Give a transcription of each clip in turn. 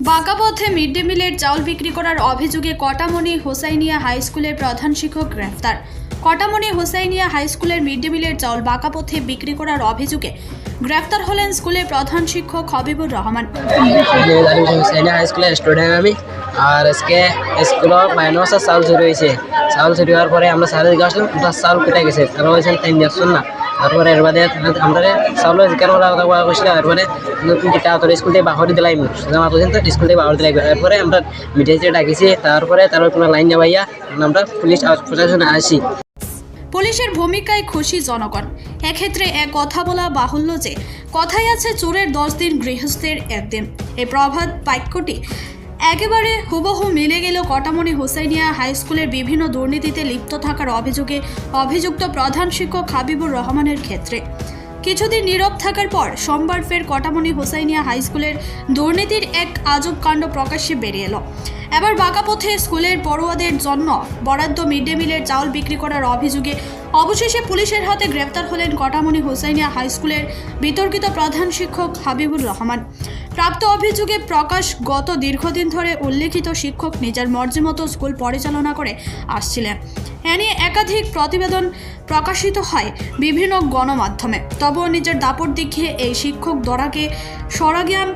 বাঁকাপথে mid day মিলের চাউল বিক্রি করার অভিযোগে কটামণি হোসাইনিয়া হাই স্কুলের প্রধান শিক্ষক গ্রেফতার। কটামণি হোসাইনিয়া হাই স্কুলের মিড ডে মিলের চাউল বাঁকাপথে বিক্রি করার অভিযোগে গ্রেফতার হলেন স্কুলের প্রধান শিক্ষক হবিবুর রহমান। হাই স্কুলের স্টুডেন্ট আমি, আর আজকে স্কুলের মাইনসের চাউল চুরি হয়েছে। চাউল চুরি হওয়ার পরে আমরা স্যারের ওটা চাউল কোথায় গেছে? তারা বলছেন তাই না তারপরে এর বাদে আমরা চাউল জিজ্ঞার বলা কথা বলা করছিল এরপরে তোর স্কুল থেকে বাহরি দিলাই আমার পর্যন্ত স্কুল থেকে বাহরি দিলাই। এরপরে আমরা মিঠাইতে ডাকিছি, তারপরে তারপর কোনো লাইন যাবাইয়া আমরা পুলিশ প্রশাসনে আসি। পুলিশের ভূমিকায় খুশি জনগণ। এক্ষেত্রে এক কথা বলা বাহুল্য যে, কথাই আছে চোরের দশ দিন গৃহস্থের একদিন। এই প্রভাত বাক্যটি একেবারে হুবহু মিলে গেল কটামনি হোসাইনিয়া হাই স্কুলের বিভিন্ন দুর্নীতিতে লিপ্ত থাকার অভিযোগে অভিযুক্ত প্রধান শিক্ষক হাবিবুর রহমানের ক্ষেত্রে। কিছুদিন নীরব থাকার পর সোমবার ফের কটামনি হোসাইনিয়া হাই স্কুলের দুর্নীতির এক আজব কাণ্ড প্রকাশ্যে বেরিয়ে এলো। এবার বাঁকাপথে স্কুলের পড়ুয়াদের জন্য বরাদ্দ মিড ডে মিলের চাউল বিক্রি করার অভিযোগে অবশেষে পুলিশের হাতে গ্রেপ্তার হলেন কটামণি হোসাইনিয়া হাই স্কুলের বিতর্কিত প্রধান শিক্ষক হাবিবুর রহমান। প্রাপ্ত অভিযোগে প্রকাশ গত দীর্ঘদিন ধরে উল্লেখিত শিক্ষক নিজের মর্জিমতো স্কুল পরিচালনা করে আসছিলেন। এ নিয়ে একাধিক প্রতিবেদন প্রকাশিত হয় বিভিন্ন গণমাধ্যমে। তবুও নিজের দাপট দেখিয়ে এই শিক্ষক দরাকে সরাজ্ঞান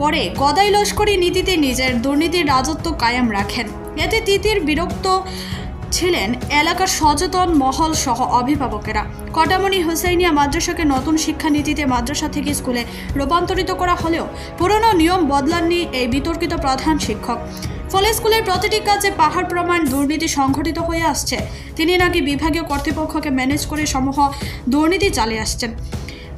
করে গদাই লস্করি নীতিতে নিজের দুর্নীতির রাজত্ব কায়েম রাখেন। এতে তিতির বিরক্ত ছিলেন এলাকার সচেতন মহল সহ অভিভাবকেরা। কটামণি হোসাইনিয়া মাদ্রাসাকে নতুন শিক্ষানীতিতে মাদ্রাসা থেকে স্কুলে রূপান্তরিত করা হলেও পুরনো নিয়ম বদলাননি এই বিতর্কিত প্রধান শিক্ষক। ফলে স্কুলের প্রতিটি কাজে পাহাড় প্রমাণ দুর্নীতি সংঘটিত হয়ে আসছে। তিনি নাকি বিভাগীয় কর্তৃপক্ষকে ম্যানেজ করে সমূহ দুর্নীতি চালিয়ে আসছেন।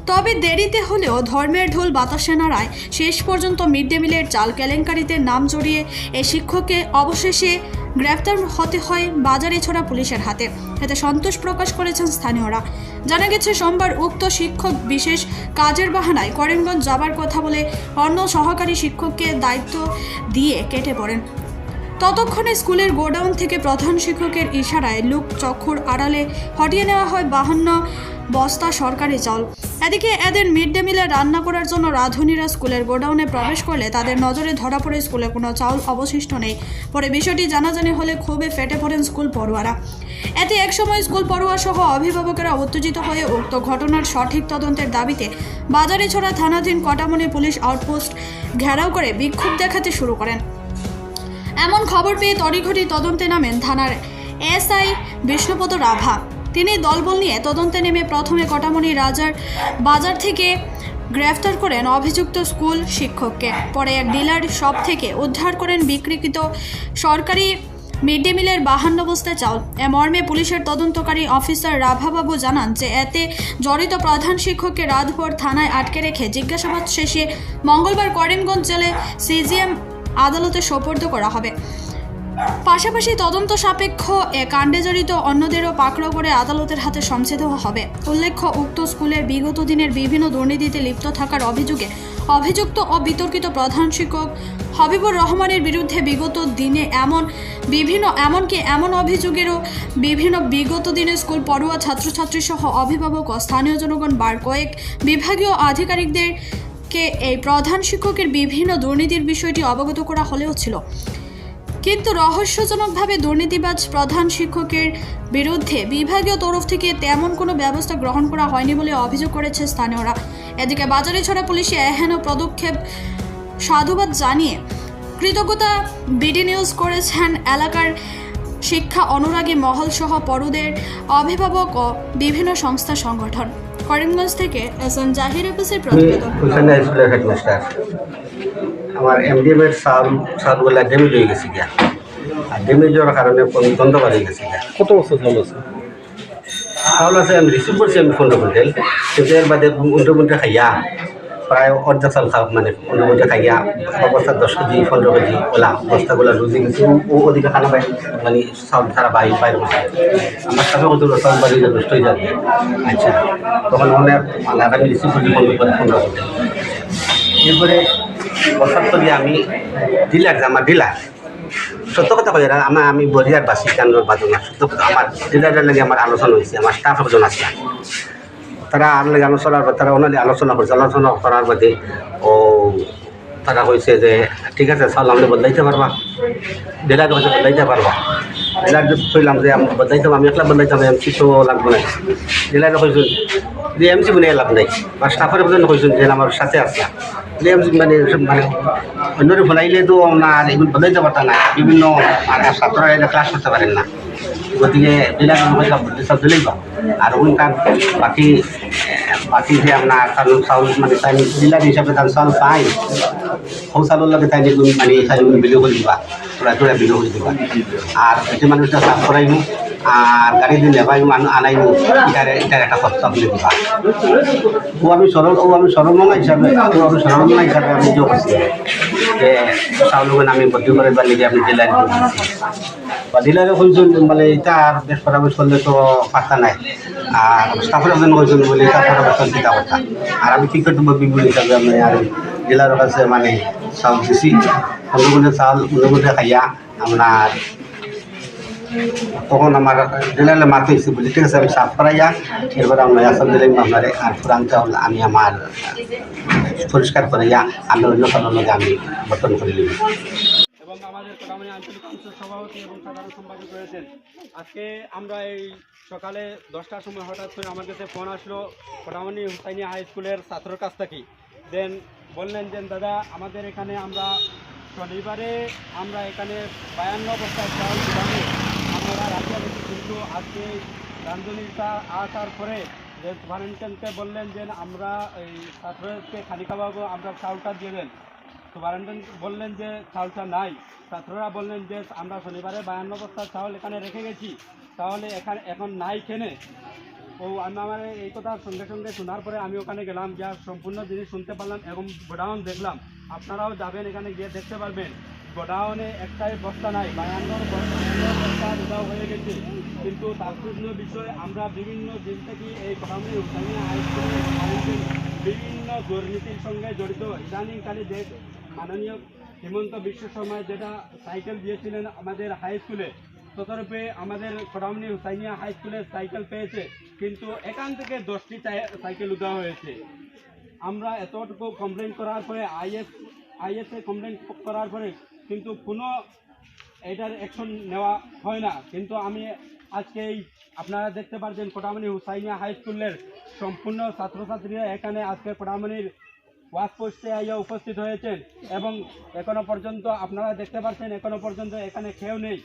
তবে দেরিতে হলেও ধর্মের ঢোল বাতাসে নাড়ায় শেষ পর্যন্ত মিড ডে মিলের চাল কেলেঙ্কারিতে নাম জড়িয়ে এই শিক্ষককে অবশেষে গ্রেফতার হতে হয় বাজারে ছোড়া পুলিশের হাতে। এতে সন্তোষ প্রকাশ করেছেন স্থানীয়রা। জানা গেছে, সোমবার উক্ত শিক্ষক বিশেষ কাজের বাহানায় করিমগঞ্জ যাবার কথা বলে অন্য সহকারী শিক্ষককে দায়িত্ব দিয়ে কেটে পড়েন। ততক্ষণে স্কুলের গোডাউন থেকে প্রধান শিক্ষকের ইশারায় লুক চক্ষুর আড়ালে হটিয়ে নেওয়া হয় বাহান্ন বস্তা সরকারি চাল। এদিকে এদের মিড ডে মিলে রান্না করার জন্য রাঁধুনিরা স্কুলের গোডাউনে প্রবেশ করলে তাদের নজরে ধরা পড়ে স্কুলে কোনো চাউল অবশিষ্ট নেই। পরে বিষয়টি জানাজানি হলে ক্ষোভে ফেটে পড়েন স্কুল পড়ুয়ারা। এতে একসময় স্কুল পড়ুয়া সহ অভিভাবকেরা উত্তেজিত হয়ে উক্ত ঘটনার সঠিক তদন্তের দাবিতে বাজারে ছড়া থানাধীন কটামনি পুলিশ আউটপোস্ট ঘেরাও করে বিক্ষোভ দেখাতে শুরু করেন। এমন খবর পেয়ে তড়িঘড়ি তদন্তে নামেন থানার এসআই বিষ্ণুপদ রাভা। তিনি দলবল নিয়ে তদন্তে নেমে প্রথমে কটামণি রাজার বাজার থেকে গ্রেফতার করেন অভিযুক্ত স্কুল শিক্ষককে। পরে এক ডিলার শপ থেকে উদ্ধার করেন বিক্রিকৃত সরকারি মিড ডে মিলের বাহান্ন বস্তা চাউল। এ মর্মে পুলিশের তদন্তকারী অফিসার রাভাবাবু জানান যে, এতে জড়িত প্রধান শিক্ষককে রাতভর থানায় আটকে রেখে জিজ্ঞাসাবাদ শেষে মঙ্গলবার করিমগঞ্জ জেলে সিজিএম আদালতে সোপর্দ করা হবে। পাশাপাশি তদন্ত সাপেক্ষ এ কাণ্ডে জড়িত অন্যদেরও পাকড়াও করে আদালতের হাতে সমছে দেওয়া হবে। উল্লেখ্য, উক্ত স্কুলের বিগত দিনের বিভিন্ন দুর্নীতিতে লিপ্ত থাকার অভিযোগে অভিযুক্ত ও বিতর্কিত প্রধান শিক্ষক হবিবুর রহমানের বিরুদ্ধে বিগত দিনে এমন বিভিন্ন, এমনকি এমন অভিযোগেরও বিভিন্ন বিগত দিনে স্কুল পড়ুয়া ছাত্রছাত্রী সহ অভিভাবক ও স্থানীয় জনগণ বার কয়েক বিভাগীয় আধিকারিকদেরকে এই প্রধান শিক্ষকের বিভিন্ন দুর্নীতির বিষয়টি অবগত করা হলেও ছিল। কিন্তু রহস্যজনকভাবে দুর্নীতিবাজ প্রধান শিক্ষকের বিরুদ্ধে বিভাগীয় তরফ থেকে তেমন কোনো ব্যবস্থা গ্রহণ করা হয়নি বলে অভিযোগ করেছে স্থানীয়রা। এদিকে বাজারে ছড়া পুলিশে এহেন পদক্ষেপ সাধুবাদ জানিয়ে কৃতজ্ঞতা বিডি নিউজ করেছেন এলাকার শিক্ষা অনুরাগী মহল সহ পড়ুদের অভিভাবক ও বিভিন্ন সংস্থা সংগঠন। করিমগঞ্জ থেকে এস এম জাহির এফিসের আমি প্রতিবেদন হুসেন স্কুলের হেডমাস্টার আমার এমডিএম এর সাল সালগুলা ডেমেজ হয়ে গেছে গিয়া। আর ডেমেজ হওয়ার কারণে বন্ধ করে গেছে গিয়া। কত বছর চাল আছে? চাউল আছে আমি রিসিভ করছি আমি পনেরো কুইন্টাল। কিন্তু এর বাদে পনেরো কুইন্টাল খাইয়া প্রায় অর্ধেক চাল খাওয়া মানে পনেরো কুইন্টাল খাইয়া অবস্থা দশ কেজি, পনেরো কেজি, ওলা বস্তাগুলা রুজি গেছে ও ওদিকে খানা পাই মানে সব সারা বাড়ি বাইরে বসে আমার সাথে কত চাউল বাড়ি নষ্ট হয়ে যাবে। আচ্ছা তখন অনেক মানে আমি রিসিভ করছি পনেরো এরপরে বছর তো আমি ডিলার আমার ডিলার, সত্য কথা কই আমার আমি বরিয়ার বাসি কেন্দ্রের বাদু না? সত্য কথা, আমার ডিলারের লাগে আমার আলোচনা হয়েছে আমার স্টাফ একজন আছে। তারা আর লাগে আলোচনার তারা ওনাদের আলোচনা করছে আলোচনা করার বাদে, ও, তারা কইছে যে, ঠিক আছে চাউল আপনি বদলাইতে পারবা ডিলার হয়তো বদলাইতে পারবা ডিলার কইলাম যে, আমি বদলাইতাম আমি একলা বদলাইতাম এমসি তো লাগবে না ডিলার কইছেন যে এমসি বনে লাভ নাই। বা স্টাফের পর্যন্ত কইছেন যে আমার সাথে যে এমসি মানে মানে অন্যরে ফোনাইলে তো না এগুলো বদলাইতে পারতাম না বিভিন্ন আর ছাত্ররা ক্লাস করতে পারেন না। গতিকে ডিলার কইলাম সব দিলেই পাওঁ আৰু উনকার বাকি বাকি যে আপোনাৰ চাউল মানে চাই ডিলার হিচাপে তার চাউল পাই, সৌ চাউলৰ তাই মানে চাউল বিলি কৰি দিবা তোৰা তোৰা বিলি কৰি দিবা। এটি মানুষ চাফ করাইমু আর গাড়ি দিয়ে নেবাই মানুষ আনাইমু এটার এটার একটা খরচ আপনি দিবা। ও আমি সরল ও আমি সরলমনা হিসাবে ও আমি সরলমনা হিসাবে আমি যে করছি যে চাউল আমি বদলি করে বা লিগে আপনি ডিলার বা ডিলারে কইছেন মানে এটা আর বেশ পরামর্শ করলে তো পাত্তা নাই। আর স্টাফের একজন কইছেন বলে এটা পরামর্শ দিতে কথা আর আমি কি করতে বিপুল হিসাবে আমি আর ডিলারের কাছে মানে চাউল দিছি। অন্যগুলো চাউল অন্যগুলো খাইয়া আপনার তখন আমার মারতে হয়েছে বলি ঠিক আছে, আমি সাফ করাইয়া আমরা আসাম আর পুরান চাউল আমি আমার পরিষ্কার করাইয়া আমি অন্য লগে আমি বর্তন করে নিব। এবং আমাদের আঞ্চলিক সভাপতি এবং আজকে আমরা এই সকালে দশটার সময় হঠাৎ করে আমার কাছে ফোন আসলো কোটামণি হাই স্কুলের ছাত্রর কাছ থেকে। দেন বললেন যে, দাদা, আমাদের এখানে আমরা শনিবারে আমরা এখানে বায়ান্ন চাউল রাখিয়া কিন্তু আজকে রান্ধনীটা আসার পরে যে সুপারিনটেন্টকে বললেন যে আমরা এই ছাত্রকে খালি খাওয়াবো, আমরা চাউলটা দিয়ে দেন। সুপারিনটেন্ট বললেন যে চাউলটা নাই। ছাত্ররা বললেন যে আমরা শনিবারে বায়ান্ন বস্তা চাউল এখানে রেখে গেছি। তাহলে এখানে এখন নাই কেনে ও, আমি আমার এই কথা সঙ্গে সঙ্গে শোনার পরে আমি ওখানে গেলাম, যা সম্পূর্ণ জিনিস শুনতে পারলাম এবং গোডাউন দেখলাম। আপনারাও যাবেন এখানে গিয়ে দেখতে পারবেন। গোডাউনে একটাই বস্তা নাই, বায়ান্নর বস্তা। দেওয়া হয়ে গেছে। কিন্তু তাৎপর্য বিষয়ে আমরা বিভিন্ন দিন থেকে এই গোডাউনে উঠানি হাই বিভিন্ন দুর্নীতির সঙ্গে জড়িত। ইদানিংকালে যে মাননীয় হিমন্ত বিশ্ব শর্মা যেটা সাইকেল দিয়েছিলেন আমাদের হাই স্কুলে ততরূপে আমাদের করামনি হুসাইনিয়া হাই স্কুলে সাইকেল পেয়েছে। কিন্তু এখান থেকে দশটি সাইকেল দেওয়া হয়েছে। আমরা এতটুকু কমপ্লেন করার পরে, আইএস, আইএসএ কমপ্লেন করার পরে কিন্তু কোনো এটার অ্যাকশন নেওয়া হয় না। কিন্তু আমি আজকে এই আপনারা দেখতে পাচ্ছেন কোটামণি হুসাইনিয়া হাই স্কুলের সম্পূর্ণ ছাত্রছাত্রীরা এখানে আজকে কোটামণির ওয়াশ পোস্টে আইয়া উপস্থিত হয়েছেন এবং এখনও পর্যন্ত আপনারা দেখতে পাচ্ছেন এখনও পর্যন্ত এখানে কেউ নেই।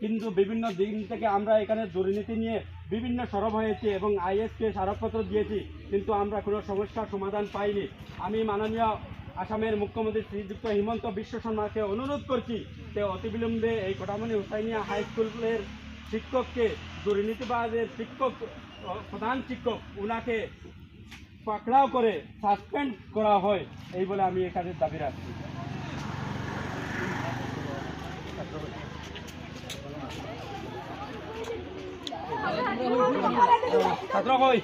কিন্তু বিভিন্ন দিন থেকে আমরা এখানে দুর্নীতি নিয়ে বিভিন্ন সরব হয়েছে এবং আইএসকে স্মারকপত্র দিয়েছি, কিন্তু আমরা কোনো সমস্যার সমাধান পাইনি। আমি মাননীয় আসামের মুখ্যমন্ত্রী শ্রীযুক্ত হিমন্ত বিশ্ব শর্মাকে অনুরোধ করছি যে অতিবিলম্বে এই কোটামণি হুসাইনিয়া হাই স্কুলের শিক্ষককে দুর্নীতিবাদের শিক্ষক প্রধান শিক্ষক উনাকে পাকড়াও করে সাসপেন্ড করা হয় এই বলে আমি এখানে দাবি রাখছি ছাত্র কই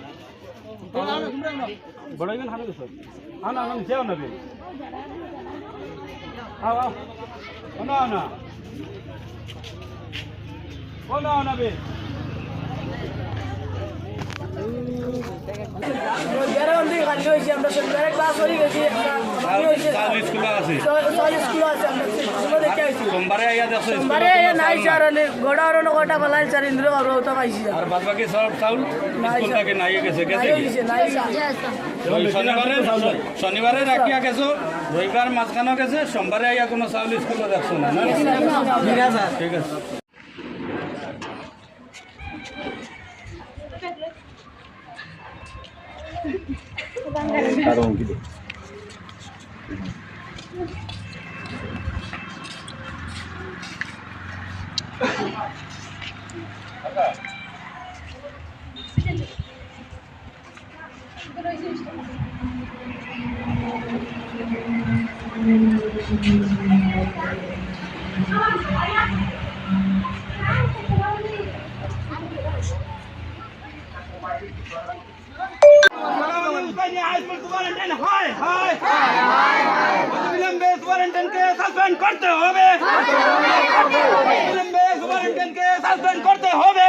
বড় ইমান হানো আনো আনো যেও নেবে আও আও আনো আনো আনো আনো বে সোমবারে আইয়া দেখছ সোমবারে নাই স্যার অনেক ইন্দ্র আর তো পাইছি আর বাদ বাকি সব চাউল? নাই স্কুল স্যার। থেকে নাই গেছে নাই গেছে শনিবারে শনিবারে রাখিয়া গেছো রবিবার মাঝখানে গেছে সোমবারে আইয়া কোনো চাউল স্কুলে দেখছ না। না ঠিক আছে। Parang gede. Okay. বাহিনী আজ পর্যন্ত কোয়ারেন্টাইন হয় হয় বিলম্বে কোয়ারেন্টাইনকে সাসপেন্ড করতে হবে সাসপেন্ড করতে হবে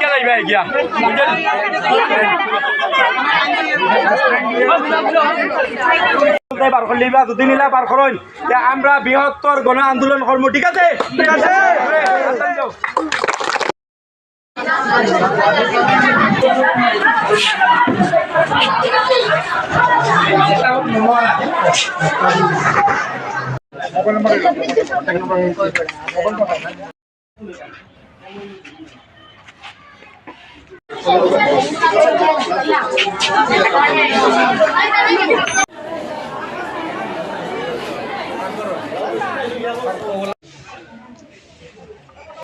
কে যাই ভাই বার করলি, বা বার করইন আমরা বৃহত্তর গণ আন্দোলন কর্ম, ঠিক আছে? ঠিক আছে? 我们今天怎么样？